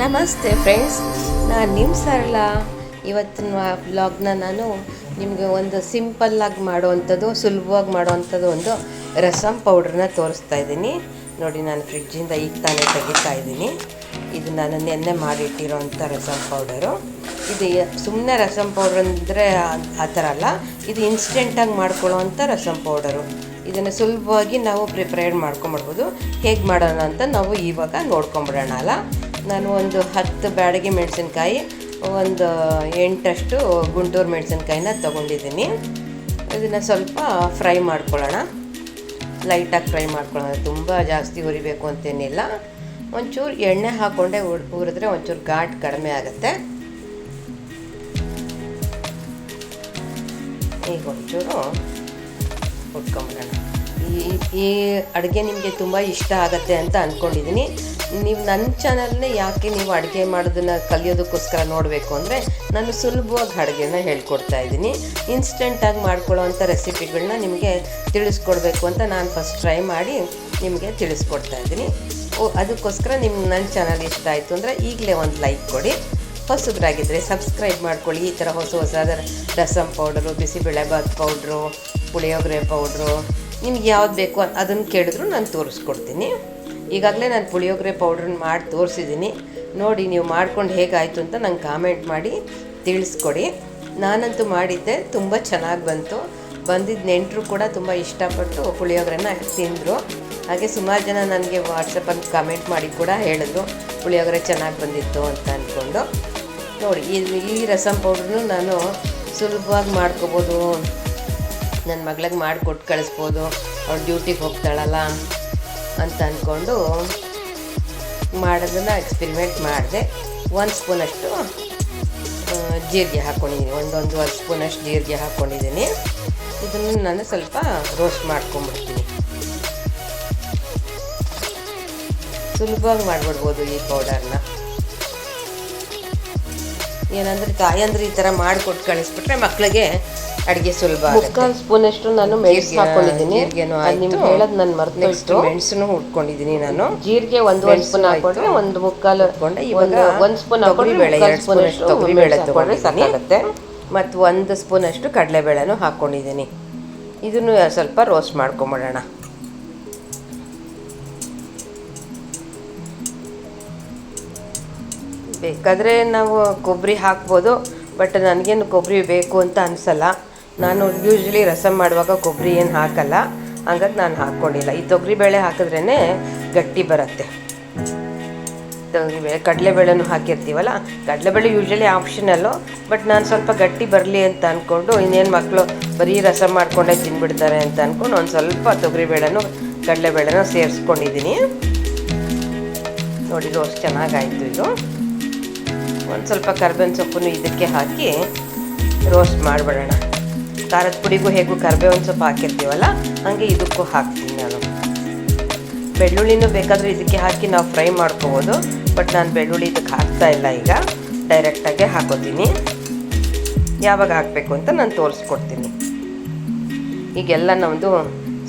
ನಮಸ್ತೆ ಫ್ರೆಂಡ್ಸ್ ನಾನು ನಿಮ್ಮ ಸರಳ. ಇವತ್ತಿನ ವ್ಲಾಗ್ನ ನಾನು ನಿಮಗೆ ಒಂದು ಸಿಂಪಲ್ಲಾಗಿ ಮಾಡುವಂಥದ್ದು, ಸುಲಭವಾಗಿ ಮಾಡುವಂಥದ್ದು ಒಂದು ರಸಮ್ ಪೌಡ್ರನ್ನ ತೋರಿಸ್ತಾ ಇದ್ದೀನಿ. ನೋಡಿ, ನಾನು ಫ್ರಿಡ್ಜಿಂದ ಈಗ ತಾನೇ ತೆಗಿತಾ ಇದ್ದೀನಿ. ಇದು ನಾನು ನೆನ್ನೆ ಮಾಡಿಟ್ಟಿರೋಂಥ ರಸಮ್ ಪೌಡರು ಇದು ಸುಮ್ಮನೆ ರಸಮ್ ಪೌಡ್ರ್ ಅಂದರೆ ಆ ಥರ ಅಲ್ಲ. ಇದು ಇನ್ಸ್ಟೆಂಟಾಗಿ ಮಾಡ್ಕೊಳ್ಳೋವಂಥ ರಸಮ್ ಪೌಡರು ಇದನ್ನು ಸುಲಭವಾಗಿ ನಾವು ಪ್ರಿಪೇರ್ ಮಾಡ್ಕೊಂಬಿಡ್ಬೋದು ಹೇಗೆ ಮಾಡೋಣ ಅಂತ ನಾವು ಇವಾಗ ನೋಡ್ಕೊಂಬಿಡೋಣ ಅಲ್ಲ. ನಾನು ಒಂದು ಹತ್ತು ಬ್ಯಾಡಗಿ ಮೆಣಸಿನ್ಕಾಯಿ, ಒಂದು ಎಂಟಷ್ಟು ಗುಂಟೂರು ಮೆಣಸಿನ್ಕಾಯಿನ ತೊಗೊಂಡಿದ್ದೀನಿ. ಇದನ್ನು ಸ್ವಲ್ಪ ಫ್ರೈ ಮಾಡ್ಕೊಳ್ಳೋಣ. ಲೈಟಾಗಿ ಫ್ರೈ ಮಾಡ್ಕೊಳ್ಳೋಣ. ತುಂಬ ಜಾಸ್ತಿ ಹುರಿಬೇಕು ಅಂತೇನಿಲ್ಲ. ಒಂಚೂರು ಎಣ್ಣೆ ಹಾಕ್ಕೊಂಡೆ ಹುರ್, ಹುರಿದ್ರೆ ಒಂಚೂರು ಘಾಟ್ ಕಡಿಮೆ ಆಗುತ್ತೆ. ಈಗ ಒಂಚೂರು ಹುಟ್ಕೊಂಬಿಡೋಣ ಈ ಈ ಅಡುಗೆ ನಿಮಗೆ ತುಂಬ ಇಷ್ಟ ಆಗುತ್ತೆ ಅಂತ ಅಂದ್ಕೊಂಡಿದ್ದೀನಿ ನೀವು ನನ್ನ ಚಾನಲ್ನೇ ಯಾಕೆ ನೀವು ಅಡುಗೆ ಮಾಡೋದನ್ನು ಕಲಿಯೋದಕ್ಕೋಸ್ಕರ ನೋಡಬೇಕು ಅಂದರೆ ನಾನು ಸುಲಭವಾಗಿ ಅಡುಗೆನ ಹೇಳ್ಕೊಡ್ತಾ ಇದ್ದೀನಿ. ಇನ್ಸ್ಟೆಂಟಾಗಿ ಮಾಡ್ಕೊಳ್ಳೋವಂಥ ರೆಸಿಪಿಗಳನ್ನ ನಿಮಗೆ ತಿಳಿಸ್ಕೊಡ್ಬೇಕು ಅಂತ ನಾನು ಫಸ್ಟ್ ಟ್ರೈ ಮಾಡಿ ನಿಮಗೆ ತಿಳಿಸ್ಕೊಡ್ತಾ ಇದ್ದೀನಿ. ಓ, ಅದಕ್ಕೋಸ್ಕರ ನಿಮ್ಮ ನನ್ನ ಚಾನಲ್ ಇಷ್ಟ ಆಯಿತು ಅಂದರೆ ಈಗಲೇ ಒಂದು ಲೈಕ್ ಕೊಡಿ. ಹೊಸಬ್ರಾಗಿದ್ದರೆ ಸಬ್ಸ್ಕ್ರೈಬ್ ಮಾಡ್ಕೊಳ್ಳಿ. ಈ ಥರ ಹೊಸ ಹೊಸದ rasam powder bisibelebath powder puliyogare powder ನಿಮ್ಗೆ ಯಾವ್ದು ಬೇಕು ಅದನ್ನು ಕೇಳಿದ್ರು ನಾನು ತೋರಿಸ್ಕೊಡ್ತೀನಿ. ಈಗಾಗಲೇ ನಾನು ಪುಳಿಯೋಗರೆ ಪೌಡ್ರನ್ನ ಮಾಡಿ ತೋರಿಸಿದ್ದೀನಿ. ನೋಡಿ ನೀವು ಮಾಡ್ಕೊಂಡು ಹೇಗಾಯಿತು ಅಂತ ನಂಗೆ ಕಾಮೆಂಟ್ ಮಾಡಿ ತಿಳಿಸ್ಕೊಡಿ. ನಾನಂತೂ ಮಾಡಿದ್ದೆ, ತುಂಬ ಚೆನ್ನಾಗಿ ಬಂತು. ಬಂದಿದ್ದ ನೆಂಟರು ಕೂಡ ತುಂಬ ಇಷ್ಟಪಟ್ಟು ಪುಳಿಯೋಗರೆನ ತಿಂದರು. ಹಾಗೆ ಸುಮಾರು ಜನ ನನಗೆ ವಾಟ್ಸಪ್ಪಲ್ಲಿ ಕಮೆಂಟ್ ಮಾಡಿ ಕೂಡ ಹೇಳಿದ್ರು, ಪುಳಿಯೋಗರೆ ಚೆನ್ನಾಗಿ ಬಂದಿತ್ತು ಅಂತ ಅಂದ್ಕೊಂಡು ನೋಡಿ, ಈ ಈ ರಸಮ್ ಪೌಡ್ರನ್ನು ನಾನು ಸುಲಭವಾಗಿ ಮಾಡ್ಕೋಬೋದು. ನನ್ನ ಮಗಳಿಗೆ ಮಾಡಿಕೊಟ್ಟು ಕಳಿಸ್ಬೋದು. ಅವ್ಳು ಡ್ಯೂಟಿಗೆ ಹೋಗ್ತಾಳಲ್ಲ. ಅಂತ ಅಂದ್ಕೊಂಡು ಮಾಡೋದನ್ನು ಎಕ್ಸ್ಪೆರಿಮೆಂಟ್ ಮಾಡಿದೆ. ಒಂದು ಸ್ಪೂನಷ್ಟು ಜೀರಿಗೆ ಹಾಕ್ಕೊಂಡಿದ್ದೀನಿ ಒಂದೊಂದುವರೆ ಸ್ಪೂನಷ್ಟು ಜೀರಿಗೆ ಹಾಕ್ಕೊಂಡಿದ್ದೀನಿ ಇದನ್ನು ನಾನು ಸ್ವಲ್ಪ ರೋಸ್ಟ್ ಮಾಡ್ಕೊಂಬಿಡ್ತೀನಿ ಸುಲಭವಾಗಿ ಮಾಡಿಬಿಡ್ಬೋದು ಈ ಪೌಡರ್ನ ಏನಂದ್ರೆ ತಾಯಂದ್ರೆ ಈ ಥರ ಮಾಡಿಕೊಟ್ಟು ಕಳಿಸ್ಬಿಟ್ರೆ ಮಕ್ಕಳಿಗೆ ಅಡುಗೆ ಸುಲಭ ಮುಕ್ಕಾಲು ಸ್ಪೂನಷ್ಟು ನಾನು ಮೆಣಸು ಹಾಕೊಂಡಿದ್ದೀನಿ. ನಿಮ್ಗೆ ಹೇಳೋದು ನಾನು ಮರ್ತು ನೆಕ್ಸ್ಟ್ ಮೆಣಸನ್ನು ಹುಡ್ಕೊಂಡಿದ್ದೀನಿ ನಾನು. ಜೀರಿಗೆ ಒಂದು ಸ್ಪೂನ್ ಹಾಕೊಂಡ್ರೆ ಒಂದು ಮುಕ್ಕಾಲು ಹಾಕೊಂಡೆ ಇವಾಗ ಒಂದು ಸ್ಪೂನ್ ಹಾಕೊಂಡ್ರೆ ಬೇಳೆ ಎರಡು ಸ್ಪೂನ್ ಅಷ್ಟು ತೊಗರಿಬೇಳೆ ತೊಗೊಂಡ್ರೆ ಸಾಕಾಗುತ್ತೆ. ಮತ್ತು ಒಂದು ಸ್ಪೂನ್ ಅಷ್ಟು ಕಡಲೆಬೇಳೆನೂ ಹಾಕ್ಕೊಂಡಿದ್ದೀನಿ. ಇದನ್ನು ಸ್ವಲ್ಪ ರೋಸ್ಟ್ ಮಾಡ್ಕೊಂಬಿಡೋಣ. ಬೇಕಾದರೆ ನಾವು ಕೊಬ್ಬರಿ ಹಾಕ್ಬೋದು ಬಟ್ ನನಗೇನು ಕೊಬ್ಬರಿ ಬೇಕು ಅಂತ ಅನಿಸಲ್ಲ. ನಾನು ಯೂಶ್ವಲಿ ರಸಮ್ ಮಾಡುವಾಗ ಕೊಬ್ಬರಿ ಏನು ಹಾಕಲ್ಲ. ಹಂಗಾಗಿ ನಾನು ಹಾಕ್ಕೊಂಡಿಲ್ಲ ಈ ತೊಗರಿಬೇಳೆ ಹಾಕಿದ್ರೇ ಗಟ್ಟಿ ಬರುತ್ತೆ. ತೊಗರಿಬೇಳೆ ಕಡಲೆಬೇಳೆನೂ ಹಾಕಿರ್ತೀವಲ್ಲ ಕಡಲೆಬೇಳೆ ಯೂಶ್ವಲಿ ಆಪ್ಷನಲ್ಲು ಬಟ್ ನಾನು ಸ್ವಲ್ಪ ಗಟ್ಟಿ ಬರಲಿ ಅಂತ ಅಂದ್ಕೊಂಡು ಇನ್ನೇನು ಮಕ್ಕಳು ಬರೀ ರಸಮ್ ಮಾಡ್ಕೊಂಡೇ ತಿನ್ಬಿಡ್ತಾರೆ ಅಂತ ಅಂದ್ಕೊಂಡು ಒಂದು ಸ್ವಲ್ಪ ತೊಗರಿಬೇಳೆನೂ ಕಡಲೆಬೇಳೆನೂ ಸೇರಿಸ್ಕೊಂಡಿದ್ದೀನಿ ನೋಡಿ, ರೋಸ್ಟ್ ಚೆನ್ನಾಗಾಯಿತು ಇದು. ಒಂದು ಸ್ವಲ್ಪ ಕರ್ಬೇವಿನ ಸೊಪ್ಪನ್ನು ಇದಕ್ಕೆ ಹಾಕಿ ರೋಸ್ಟ್ ಮಾಡಿಬಿಡೋಣ. ಖಾರದ ಪುಡಿಗೂ ಹೇಗೂ ಕರಿಬೇವಿನ ಸೊಪ್ಪು ಹಾಕಿರ್ತೀವಲ್ಲ, ಹಾಗೆ ಇದಕ್ಕೂ ಹಾಕ್ತೀನಿ ನಾನು. ಬೆಳ್ಳುಳ್ಳಿನೂ ಬೇಕಾದರೆ ಇದಕ್ಕೆ ಹಾಕಿ ನಾವು ಫ್ರೈ ಮಾಡ್ಕೋಬೋದು, ಬಟ್ ನಾನು ಬೆಳ್ಳುಳ್ಳಿ ಇದಕ್ಕೆ ಹಾಕ್ತಾ ಇಲ್ಲ ಈಗ. ಡೈರೆಕ್ಟಾಗೆ ಹಾಕೋತೀನಿ. ಯಾವಾಗ ಹಾಕಬೇಕು ಅಂತ ನಾನು ತೋರಿಸ್ಕೊಡ್ತೀನಿ. ಈಗೆಲ್ಲ ನಮ್ಮದು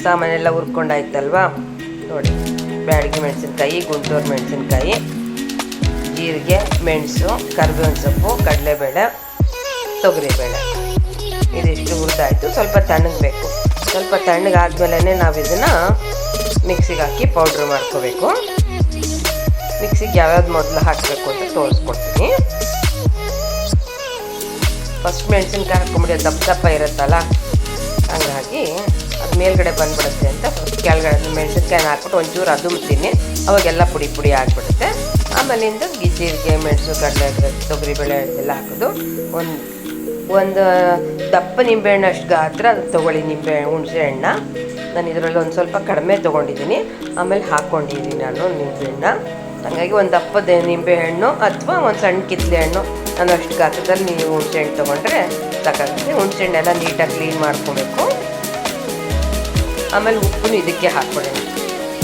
ಸಾಮಾನೆಲ್ಲ ಹುರ್ಕೊಂಡಾಯ್ತಲ್ವಾ? ನೋಡಿ, ಬ್ಯಾಡಗಿ ಮೆಣಸಿನ್ಕಾಯಿ, ಗುಂಟೂರು ಮೆಣಸಿನ್ಕಾಯಿ, ಜೀರಿಗೆ, ಮೆಣಸು, ಕರಿಬೇವಿನ ಸೊಪ್ಪು, ಕಡಲೆಬೇಳೆ, ತೊಗರಿಬೇಳೆ. ಇದಿಷ್ಟು ಹುರಿದಾಯಿತು ಸ್ವಲ್ಪ ತಣ್ಣಗಬೇಕು. ಸ್ವಲ್ಪ ತಣ್ಣಗಾದ್ಮೇಲೆ ನಾವು ಇದನ್ನು ಮಿಕ್ಸಿಗೆ ಹಾಕಿ ಪೌಡ್ರ್ ಮಾಡ್ಕೋಬೇಕು. ಮಿಕ್ಸಿಗೆ ಯಾವ್ಯಾವ್ದು ಮೊದಲು ಹಾಕಬೇಕು ಅಂತ ತೋರಿಸ್ಕೊಡ್ತೀನಿ. ಫಸ್ಟ್ ಮೆಣಸಿನ್ಕಾಯಿ ಹಾಕೊಂಬಿಡಿ ದಪ್ಪ ದಪ್ಪ ಇರುತ್ತಲ್ಲ, ಹಂಗಾಗಿ ಅದು ಮೇಲ್ಗಡೆ ಬಂದ್ಬಿಡುತ್ತೆ ಅಂತ ಕೆಳಗಡೆ ಮೆಣಸಿನ್ಕಾಯಿನ ಹಾಕ್ಬಿಟ್ಟು ಒಂಚೂರು ಅದುಮ್ತೀನಿ ಅವಾಗೆಲ್ಲ ಪುಡಿ ಪುಡಿ ಆಗಿಬಿಡುತ್ತೆ. ಆಮೇಲಿಂದ ಜೀರಿಗೆ ಮೆಣಸು ಕಡಲೆ ತೊಗರಿಬೇಳೆ ಎಲ್ಲ ಹಾಕೋದು. ಒಂದು ಒಂದು ದಪ್ಪ ನಿಂಬೆಹಣ್ಣು ಅಷ್ಟು ಗಾತ್ರ ತೊಗೊಳ್ಳಿ ನಿಂಬೆ ಹುಣಸೆ ಹಣ್ಣ. ನಾನು ಇದರಲ್ಲಿ ಒಂದು ಸ್ವಲ್ಪ ಕಡಿಮೆ ತೊಗೊಂಡಿದ್ದೀನಿ. ಆಮೇಲೆ ಹಾಕ್ಕೊಂಡಿದ್ದೀನಿ ನಾನು ನಿಂಬೆಹಣ್ಣ. ಹಾಗಾಗಿ ಒಂದು ದಪ್ಪದ ನಿಂಬೆಹಣ್ಣು ಅಥವಾ ಒಂದು ಸಣ್ಣ ಕಿತ್ತಲೆ ಹಣ್ಣು. ನಾನು ಅಷ್ಟು ಗಾತ್ರದಲ್ಲಿ ನೀವು ಹುಣಸೆ ಹಣ್ಣು ತೊಗೊಂಡ್ರೆ ಸಾಕಾಗುತ್ತೆ ಹುಣಸೆ ಹಣ್ಣೆಲ್ಲ ನೀಟಾಗಿ ಕ್ಲೀನ್ ಮಾಡ್ಕೋಬೇಕು. ಆಮೇಲೆ ಉಪ್ಪನ್ನು ಇದಕ್ಕೆ ಹಾಕ್ಕೊಳ್ಳಿ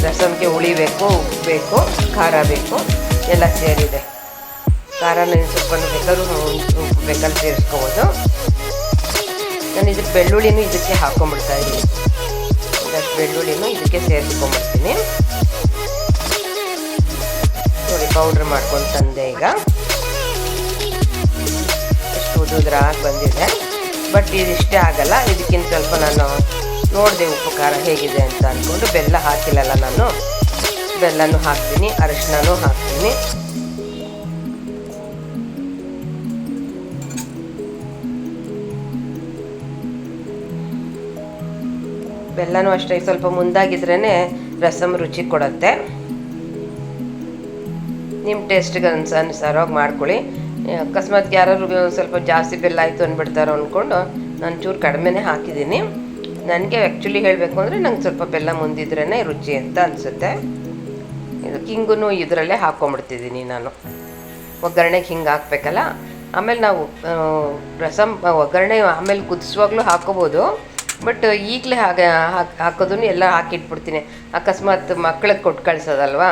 ರಸಮ್ಗೆ ಬೇಕು, ಉಪ್ಪು ಬೇಕು, ಖಾರ ಬೇಕು, ಎಲ್ಲ ಸೇರಿದೆ. ಖಾರನ ಸ್ವಲ್ಪ ಬೇಕಾದ್ರೂ ಬೇಕಾದ್ರೆ ಸೇರಿಸ್ಕೋಬೋದು. ನಾನು ಇದಕ್ಕೆ ಬೆಳ್ಳುಳ್ಳಿನೂ ಇದಕ್ಕೆ ಹಾಕೊಂಡ್ಬಿಡ್ತಾ ಇದ್ದೀನಿ. ಬೆಳ್ಳುಳ್ಳಿನೂ ಇದಕ್ಕೆ ಸೇರಿಸ್ಕೊಂಡ್ಬಿಡ್ತೀನಿ ನೋಡಿ ಪೌಡ್ರ್ ಮಾಡ್ಕೊಂಡು ತಂದೆ ಈಗ. ಎಷ್ಟು ಉದುದ್ರಾಗಿ ಬಂದಿದೆ. ಬಟ್ ಇದಿಷ್ಟೇ ಆಗಲ್ಲ. ಇದಕ್ಕಿಂತ ಸ್ವಲ್ಪ ನಾನು ನೋಡಿದೆ ಉಪ್ಪು ಖಾರ ಹೇಗಿದೆ ಅಂತ ಅಂದ್ಕೊಂಡು ಬೆಲ್ಲ ಹಾಕಿಲ್ಲಲ್ಲ ನಾನು. ಬೆಲ್ಲನೂ ಹಾಕ್ತೀನಿ ಅರಿಶಿನೂ ಹಾಕ್ತೀನಿ. ಬೆಲ್ಲನೂ ಅಷ್ಟೇ, ಸ್ವಲ್ಪ ಮುಂದಾಗಿದ್ರೇ ರಸಮ್ ರುಚಿ ಕೊಡುತ್ತೆ. ನಿಮ್ಮ ಟೇಸ್ಟಿಗೆ ಅನ್ಸ, ಅನುಸಾರವಾಗಿ ಮಾಡ್ಕೊಳ್ಳಿ. ಅಕಸ್ಮಾತ್ ಯಾರಾದ್ರು ಸ್ವಲ್ಪ ಜಾಸ್ತಿ ಬೆಲ್ಲ ಆಯಿತು ಅಂದ್ಬಿಡ್ತಾರೋ ಅಂದ್ಕೊಂಡು ನಾನು ಚೂರು ಕಡಿಮೆನೇ ಹಾಕಿದ್ದೀನಿ. ನನಗೆ ಆ್ಯಕ್ಚುಲಿ ಹೇಳಬೇಕು ಅಂದರೆ ನಂಗೆ ಸ್ವಲ್ಪ ಬೆಲ್ಲ ಮುಂದಿದ್ರೇ ರುಚಿ ಅಂತ ಅನಿಸುತ್ತೆ. ಇದು ಹಿಂಗೂ ಇದರಲ್ಲೇ ಹಾಕ್ಕೊಂಬಿಡ್ತಿದ್ದೀನಿ ನಾನು. ಒಗ್ಗರಣೆಗೆ ಹಿಂಗೆ ಹಾಕ್ಬೇಕಲ್ಲ? ಆಮೇಲೆ ನಾವು ರಸಮ್ ಒಗ್ಗರಣೆ ಆಮೇಲೆ ಕುದಿಸುವಾಗಲೂ ಹಾಕೋಬೋದು. ಬಟ್ ಈಗಲೇ ಹಾಗೆ ಹಾಕಿ, ಹಾಕೋದನ್ನು ಎಲ್ಲ ಹಾಕಿಟ್ಬಿಡ್ತೀನಿ. ಅಕಸ್ಮಾತ್ ಮಕ್ಳಿಗೆ ಕೊಟ್ಟು ಕಳಿಸೋದಲ್ವಾ?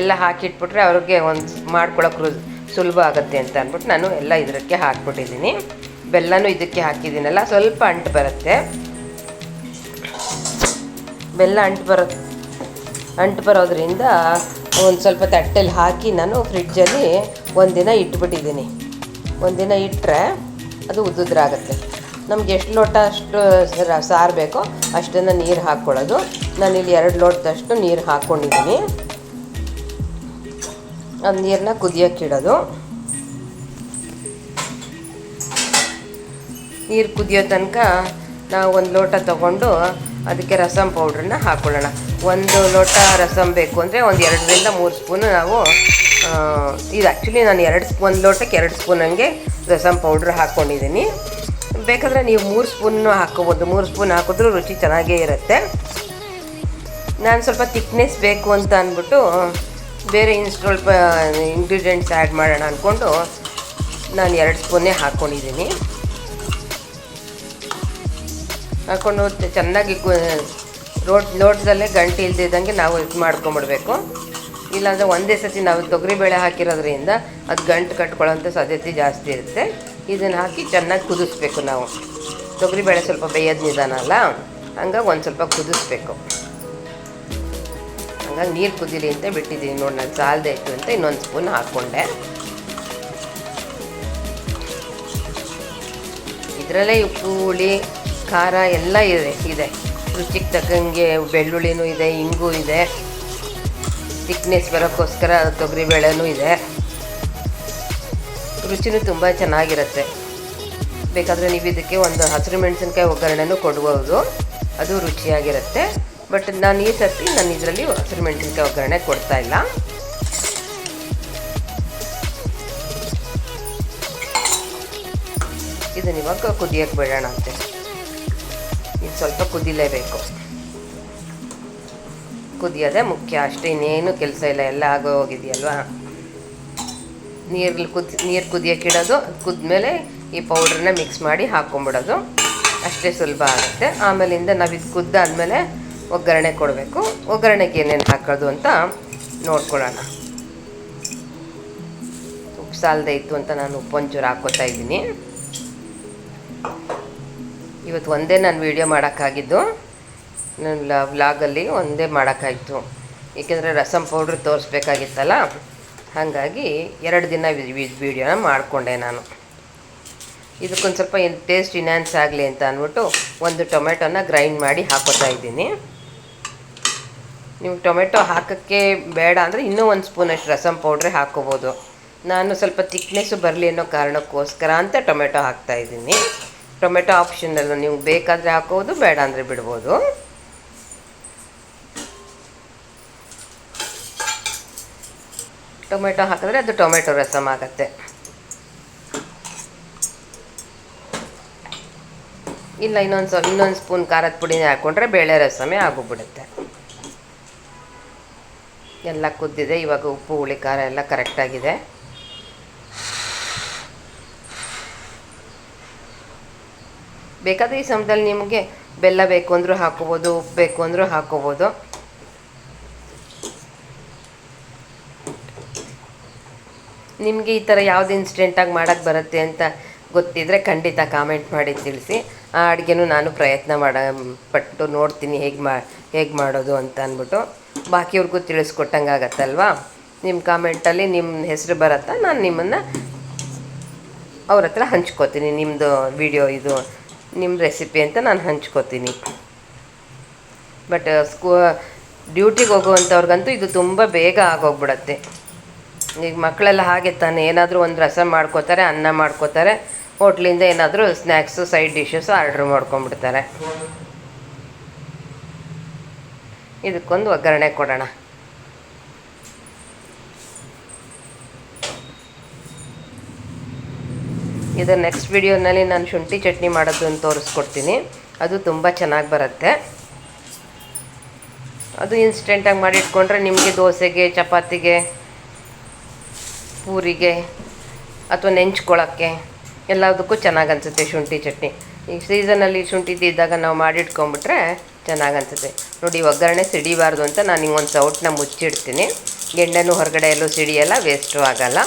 ಎಲ್ಲ ಹಾಕಿಟ್ಬಿಟ್ರೆ ಅವ್ರಿಗೆ ಒಂದು ಮಾಡ್ಕೊಳಕ್ಕೆ ಸುಲಭ ಆಗುತ್ತೆ ಅಂತ ಅಂದ್ಬಿಟ್ಟು ನಾನು ಎಲ್ಲ ಇದಕ್ಕೆ ಹಾಕ್ಬಿಟ್ಟಿದ್ದೀನಿ. ಬೆಲ್ಲನೂ ಇದಕ್ಕೆ ಹಾಕಿದ್ದೀನಲ್ಲ, ಸ್ವಲ್ಪ ಅಂಟು ಬರುತ್ತೆ. ಬೆಲ್ಲ ಅಂಟು ಬರೋ, ಅಂಟು ಬರೋದ್ರಿಂದ ಒಂದು ಸ್ವಲ್ಪ ತಟ್ಟೆಲಿ ಹಾಕಿ ನಾನು ಫ್ರಿಡ್ಜಲ್ಲಿ ಒಂದಿನ ಇಟ್ಬಿಟ್ಟಿದ್ದೀನಿ. ಒಂದಿನ ಇಟ್ಟರೆ ಅದು ಉದ್ದುದ್ರಾಗುತ್ತೆ. ನಮ್ಗೆ ಎಷ್ಟು ಲೋಟ ಅಷ್ಟು ಸಾರು ಬೇಕೋ ಅಷ್ಟನ್ನು ನೀರು ಹಾಕ್ಕೊಳ್ಳೋದು. ಇಲ್ಲಿ ಎರಡು ಲೋಟದಷ್ಟು ನೀರು ಹಾಕ್ಕೊಂಡಿದ್ದೀನಿ ಅದು ನೀರನ್ನ ಕುದಿಯೋಕ್ಕಿಡೋದು ನೀರು ಕುದಿಯೋ ತನಕ ನಾವು ಒಂದು ಲೋಟ ತಗೊಂಡು ಅದಕ್ಕೆ ರಸಮ್ ಪೌಡ್ರನ್ನ ಹಾಕ್ಕೊಳ್ಳೋಣ ಒಂದು ಲೋಟ ರಸಮ್ ಬೇಕು ಅಂದರೆ ಒಂದು ಎರಡರಿಂದ ಮೂರು ಸ್ಪೂನು ನಾವು ಇದು ಆ್ಯಕ್ಚುಲಿ ನಾನು ಎರಡು ಸ್ಪೂನ್ ಒಂದು ಲೋಟಕ್ಕೆ ಎರಡು ಸ್ಪೂನ್ ರಸಮ್ ಪೌಡ್ರ್ ಹಾಕ್ಕೊಂಡಿದ್ದೀನಿ ಬೇಕಾದರೆ ನೀವು ಮೂರು ಸ್ಪೂನ್ ಹಾಕ್ಕೋಬೋದು. ಮೂರು ಸ್ಪೂನ್ ಹಾಕಿದ್ರೂ ರುಚಿ ಚೆನ್ನಾಗೇ ಇರುತ್ತೆ. ನಾನು ಸ್ವಲ್ಪ ತಿಕ್ನೆಸ್ ಬೇಕು ಅಂತ ಅಂದ್ಬಿಟ್ಟು ಬೇರೆ ಇನ್ನು ಸ್ವಲ್ಪ ಇಂಗ್ರೀಡಿಯೆಂಟ್ಸ್ ಆ್ಯಡ್ ಮಾಡೋಣ ಅಂದ್ಕೊಂಡು ನಾನು ಎರಡು ಸ್ಪೂನೇ ಹಾಕ್ಕೊಂಡಿದ್ದೀನಿ ಹಾಕ್ಕೊಂಡು ಚೆನ್ನಾಗಿ ರೋಟ್ ಲೋಟದಲ್ಲೇ ಗಂಟು ಇಲ್ದಿದ್ದಂಗೆ ನಾವು ಇದು ಮಾಡ್ಕೊಂಬಿಡ್ಬೇಕು. ಇಲ್ಲಾಂದರೆ ಒಂದೇ ಸತಿ ನಾವು ತೊಗರಿಬೇಳೆ ಹಾಕಿರೋದ್ರಿಂದ ಅದು ಗಂಟು ಕಟ್ಕೊಳ್ಳೋಂಥ ಸಾಧ್ಯತೆ ಜಾಸ್ತಿ ಇರುತ್ತೆ. ಇದನ್ನು ಹಾಕಿ ಚೆನ್ನಾಗಿ ಕುದಿಸ್ಬೇಕು ನಾವು. ತೊಗರಿಬೇಳೆ ಸ್ವಲ್ಪ ಬೇಯೋದು ನಿಧಾನ ಅಲ್ಲ? ಹಂಗಾಗಿ ಒಂದು ಸ್ವಲ್ಪ ಕುದಿಸ್ಬೇಕು. ಹಂಗಾಗಿ ನೀರು ಕುದೀಲಿ ಅಂತ ಬಿಟ್ಟಿದ್ದೀನಿ ನೋಡಿ, ನಾನು ಸಾಲದೆ ಇತ್ತು ಅಂತ ಇನ್ನೊಂದು ಸ್ಪೂನ್ ಹಾಕ್ಕೊಂಡೆ ಇದರಲ್ಲೇ ಉಪ್ಪು, ಹುಳಿ, ಖಾರ ಎಲ್ಲ ಇದೆ ಇದೆ. ರುಚಿಗೆ ತಕ್ಕಂಗೆ ಬೆಳ್ಳುಳ್ಳಿನೂ ಇದೆ, ಇಂಗು ಇದೆ. ತಿಕ್ನೆಸ್ ಬರೋಕ್ಕೋಸ್ಕರ ತೊಗರಿಬೇಳೆನೂ ಇದೆ. ರುಚಿನೂ ತುಂಬ ಚೆನ್ನಾಗಿರುತ್ತೆ. ಬೇಕಾದರೆ ನೀವು ಇದಕ್ಕೆ ಒಂದು ಹಸಿರು ಮೆಣಸಿನ್ಕಾಯಿ ಒಗ್ಗರಣೆನೂ ಕೊಡ್ಬೋದು. ಅದು ರುಚಿಯಾಗಿರುತ್ತೆ. ಬಟ್ ನಾನು ಈ ಸರ್ತಿ ನಾನು ಇದರಲ್ಲಿ ಹಸಿರು ಮೆಣಸಿನ್ಕಾಯಿ ಒಗ್ಗರಣೆ ಕೊಡ್ತಾ ಇಲ್ಲ. ಇದನ್ನ ಇವಾಗ ಕುದಿಯೋಕ್ಕೆ ಬಿಡೋಣ ಅಂತೆ. ಇದು ಸ್ವಲ್ಪ ಕುದಿಲೇಬೇಕು. ಕುದಿಯೋದೇ ಮುಖ್ಯ ಅಷ್ಟೇ, ಇನ್ನೇನು ಕೆಲಸ ಇಲ್ಲ, ಎಲ್ಲ ಆಗೋ ಹೋಗಿದೆಯಲ್ವಾ ನೀರಲ್ಲಿ ಕುದಿ, ನೀರು ಕುದಿಯೋಕ್ಕಿಡೋದು ಕುದ್ಮೇಲೆ ಈ ಪೌಡ್ರನ್ನ ಮಿಕ್ಸ್ ಮಾಡಿ ಹಾಕ್ಕೊಂಬಿಡೋದು. ಅಷ್ಟೇ ಸುಲಭ ಆಗುತ್ತೆ. ಆಮೇಲಿಂದ ನಾವು ಇದು ಕುದ್ದಾದಮೇಲೆ ಒಗ್ಗರಣೆ ಕೊಡಬೇಕು. ಒಗ್ಗರಣೆಗೆ ಏನೇನು ಹಾಕೋದು ಅಂತ ನೋಡ್ಕೊಳ್ಳೋಣ. ಉಪ್ಪು ಸಾಲದೆ ಇತ್ತು ಅಂತ ನಾನು ಉಪ್ಪು ಒಂಚೂರು ಹಾಕ್ಕೋತಾ ಇದ್ದೀನಿ. ಇವತ್ತು ಒಂದೇ ನಾನು ವೀಡಿಯೋ ಮಾಡೋಕ್ಕಾಗಿದ್ದು. ನನ್ನ ವ್ಲಾಗಲ್ಲಿ ಒಂದೇ ಮಾಡೋಕ್ಕಾಯಿತು. ಏಕೆಂದರೆ ರಸಮ್ ಪೌಡ್ರ್ ತೋರಿಸ್ಬೇಕಾಗಿತ್ತಲ್ಲ. ಹಾಗಾಗಿ ಎರಡು ದಿನ ವಿಡಿಯೋನ ಮಾಡಿಕೊಂಡೆ ನಾನು. ಇದಕ್ಕೊಂದು ಸ್ವಲ್ಪ ಏನು ಟೇಸ್ಟ್ ಇನ್ಯಾನ್ಸ್ ಆಗಲಿ ಅಂತ ಅಂದ್ಬಿಟ್ಟು ಒಂದು ಟೊಮೆಟೊನ ಗ್ರೈಂಡ್ ಮಾಡಿ ಹಾಕೋತಾ ಇದ್ದೀನಿ. ನೀವು ಟೊಮೆಟೊ ಹಾಕೋಕ್ಕೆ ಬೇಡ ಅಂದರೆ ಇನ್ನೂ ಒಂದು ಸ್ಪೂನಷ್ಟು ರಸಮ್ ಪೌಡ್ರೆ ಹಾಕೋಬೋದು. ನಾನು ಸ್ವಲ್ಪ ತಿಕ್ನೆಸ್ಸು ಬರಲಿ ಅನ್ನೋ ಕಾರಣಕ್ಕೋಸ್ಕರ ಅಂತ ಟೊಮೆಟೊ ಹಾಕ್ತಾಯಿದ್ದೀನಿ ಟೊಮೆಟೊ ಆಪ್ಷನಲ್ಲೂ ನೀವು ಬೇಕಾದರೆ ಹಾಕೋದು, ಬೇಡ ಅಂದರೆ ಬಿಡ್ಬೋದು. ಟೊಮೆಟೊ ಹಾಕಿದ್ರೆ ಅದು ಟೊಮೆಟೊ ರಸಮ್ ಆಗುತ್ತೆ. ಇಲ್ಲ, ಇನ್ನೊಂದು ಸ್ವಲ್ಪ, ಇನ್ನೊಂದು ಸ್ಪೂನ್ ಖಾರದ ಪುಡಿನೇ ಹಾಕ್ಕೊಂಡ್ರೆ ಬೇಳೆ ರಸಮೇ ಆಗೋಗ್ಬಿಡುತ್ತೆ. ಎಲ್ಲ ಕುದ್ದಿದೆ, ಇವಾಗ ಉಪ್ಪು, ಹುಳಿ, ಖಾರ ಎಲ್ಲ ಕರೆಕ್ಟಾಗಿದೆ ಬೇಕಾದರೆ ಈ ಸಮಯದಲ್ಲಿ ನಿಮಗೆ ಬೆಲ್ಲ ಬೇಕು ಅಂದರೂ ಹಾಕೋಬೋದು, ಉಪ್ಪು ಬೇಕು ಅಂದರೂ ಹಾಕೋಬೋದು. ನಿಮಗೆ ಈ ಥರ ಯಾವ್ದು ಇನ್ಸಿಡೆಂಟಾಗಿ ಮಾಡೋಕ್ಕೆ ಬರುತ್ತೆ ಅಂತ ಗೊತ್ತಿದ್ದರೆ ಖಂಡಿತ ಕಾಮೆಂಟ್ ಮಾಡಿ ತಿಳಿಸಿ. ಆ ಅಡುಗೆನೂ ನಾನು ಪ್ರಯತ್ನ ಮಾಡ ಪಟ್ಟು ನೋಡ್ತೀನಿ ಹೇಗೆ ಮಾ, ಹೇಗೆ ಮಾಡೋದು ಅಂತ ಅಂದ್ಬಿಟ್ಟು. ಬಾಕಿಯವ್ರಿಗೂ ತಿಳಿಸ್ಕೊಟ್ಟಂಗೆ ಆಗತ್ತಲ್ವಾ? ನಿಮ್ಮ ಕಾಮೆಂಟಲ್ಲಿ ನಿಮ್ಮ ಹೆಸರು ಬರತ್ತಾ? ನಾನು ನಿಮ್ಮನ್ನು ಅವ್ರ ಹತ್ರ ಹಂಚ್ಕೋತೀನಿ. ನಿಮ್ಮದು ವಿಡಿಯೋ ಇದು ನಿಮ್ಮ ರೆಸಿಪಿ ಅಂತ ನಾನು ಹಂಚ್ಕೋತೀನಿ. ಬಟ್ ಸ್ಕೂ ಡ್ಯೂಟಿಗೆ ಹೋಗುವಂಥವ್ರಿಗಂತೂ ಇದು ತುಂಬ ಬೇಗ ಆಗೋಗ್ಬಿಡತ್ತೆ. ಈಗ ಮಕ್ಕಳೆಲ್ಲ ಹಾಗೆ ತಾನೆ, ಏನಾದರೂ ಒಂದು ರಸಂ ಮಾಡ್ಕೋತಾರೆ, ಅನ್ನ ಮಾಡ್ಕೋತಾರೆ, ಹೋಟ್ಲಿಂದ ಏನಾದರೂ ಸ್ನ್ಯಾಕ್ಸು ಸೈಡ್ ಡಿಶಸ್ ಆರ್ಡ್ರ್ ಮಾಡ್ಕೊಂಡ್ಬಿಡ್ತಾರೆ. ಇದಕ್ಕೊಂದು ಒಗ್ಗರಣೆ ಕೊಡೋಣ. ಇದು ನೆಕ್ಸ್ಟ್ ವಿಡಿಯೋನಲ್ಲಿ ನಾನು ಶುಂಠಿ ಚಟ್ನಿ ಮಾಡೋದು ಅಂತ ತೋರಿಸ್ಕೊಡ್ತೀನಿ. ಅದು ತುಂಬ ಚೆನ್ನಾಗಿ ಬರುತ್ತೆ. ಅದು ಇನ್ಸ್ಟೆಂಟಾಗಿ ಮಾಡಿಟ್ಕೊಂಡ್ರೆ ನಿಮಗೆ ದೋಸೆಗೆ, ಚಪಾತಿಗೆ ಪೂರಿಗೆ ಅಥವಾ ನೆಂಚ್ಕೊಳ್ಳೋಕ್ಕೆ ಎಲ್ಲದಕ್ಕೂ ಚೆನ್ನಾಗಿ ಅನಿಸುತ್ತೆ ಶುಂಠಿ ಚಟ್ನಿ. ಈ ಸೀಸನಲ್ಲಿ ಶುಂಠಿ ಇದ್ದಾಗ ನಾವು ಮಾಡಿಟ್ಕೊಂಬಿಟ್ರೆ ಚೆನ್ನಾಗಿ ಅನಿಸುತ್ತೆ ನೋಡಿ ಒಗ್ಗರಣೆ ಸಿಡಿಬಾರ್ದು ಅಂತ ನಾನು ಹಿಂಗೆ ಒಂದು ಸೌಟನ್ನ ಮುಚ್ಚಿಡ್ತೀನಿ. ಎಣ್ಣೆನೂ ಹೊರಗಡೆ ಎಲ್ಲೂ ಸಿಡಿಯಲ್ಲ, ವೇಸ್ಟು ಆಗಲ್ಲ.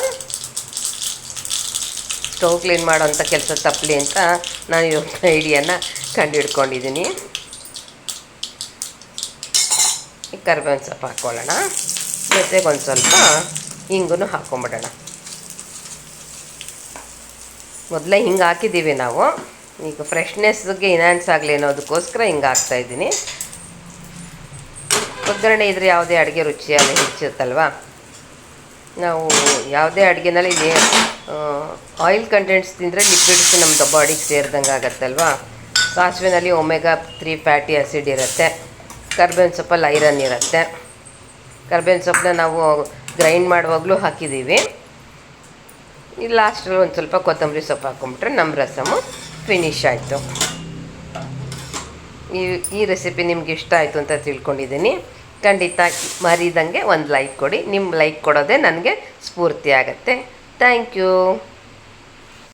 ಸ್ಟವ್ ಕ್ಲೀನ್ ಮಾಡೋಂಥ ಕೆಲಸ ತಪ್ಪಲಿ ಅಂತ ನಾನು ಇವತ್ತು ಐಡಿಯಾನ ಕಂಡುಹಿಡ್ಕೊಂಡಿದ್ದೀನಿ ಕರ್ಬೇವಿನ ಸೊಪ್ಪು ಹಾಕ್ಕೊಳ್ಳೋಣ ಜೊತೆಗೆ ಒಂದು ಸ್ವಲ್ಪ ಹಿಂಗೂ ಹಾಕ್ಕೊಂಬಿಡೋಣ ಮೊದಲೇ ಹಿಂಗೆ ಹಾಕಿದ್ದೀವಿ ನಾವು. ಈಗ ಫ್ರೆಶ್ನೆಸ್ಗೆ ಇನ್ಹ್ಯಾನ್ಸ್ ಆಗಲಿ ಅನ್ನೋದಕ್ಕೋಸ್ಕರ ಹಿಂಗೆ ಹಾಕ್ತಾಯಿದ್ದೀನಿ ಒಗ್ಗರಣೆ ಇದ್ರೆ ಯಾವುದೇ ಅಡುಗೆ ರುಚಿಯಾಗಿ ಹೆಚ್ಚುತ್ತಲ್ವ? ನಾವು ಯಾವುದೇ ಅಡುಗೆನಲ್ಲಿ ಆಯಿಲ್ ಕಂಟೆಂಟ್ಸ್ ತಿಂದರೆ ಲಿಕ್ವಿಡ್ಸ್ ನಮ್ಮ ಬಾಡಿಗೆ ಸೇರಿದಂಗೆ ಆಗತ್ತಲ್ವಾ? ಸಾಸಿವೆನಲ್ಲಿ ಒಮೆಗಾ ತ್ರೀ ಫ್ಯಾಟಿ ಆ್ಯಸಿಡ್ ಇರುತ್ತೆ. ಕರ್ಬೇವಿನ ಸೊಪ್ಪಲ್ಲಿ ಐರನ್ ಇರುತ್ತೆ. ಕರ್ಬೇವಿನ ಸೊಪ್ಪನ್ನ ನಾವು ಗ್ರೈಂಡ್ ಮಾಡುವಾಗಲೂ ಹಾಕಿದ್ದೀವಿ. ಲಾಸ್ಟಲ್ಲಿ ಒಂದು ಸ್ವಲ್ಪ ಕೊತ್ತಂಬರಿ ಸೊಪ್ಪು ಹಾಕ್ಕೊಂಬಿಟ್ರೆ ನಮ್ಮ ರಸಮು ಫಿನಿಶ್ ಆಯಿತು. ಈ ಈ ರೆಸಿಪಿ ನಿಮ್ಗೆ ಇಷ್ಟ ಆಯಿತು ಅಂತ ತಿಳ್ಕೊಂಡಿದ್ದೀನಿ. ಖಂಡಿತ ಮರಿದಂಗೆ ಒಂದು ಲೈಕ್ ಕೊಡಿ. ನಿಮ್ಮ ಲೈಕ್ ಕೊಡೋದೇ ನನಗೆ ಸ್ಫೂರ್ತಿ ಆಗುತ್ತೆ. Thank you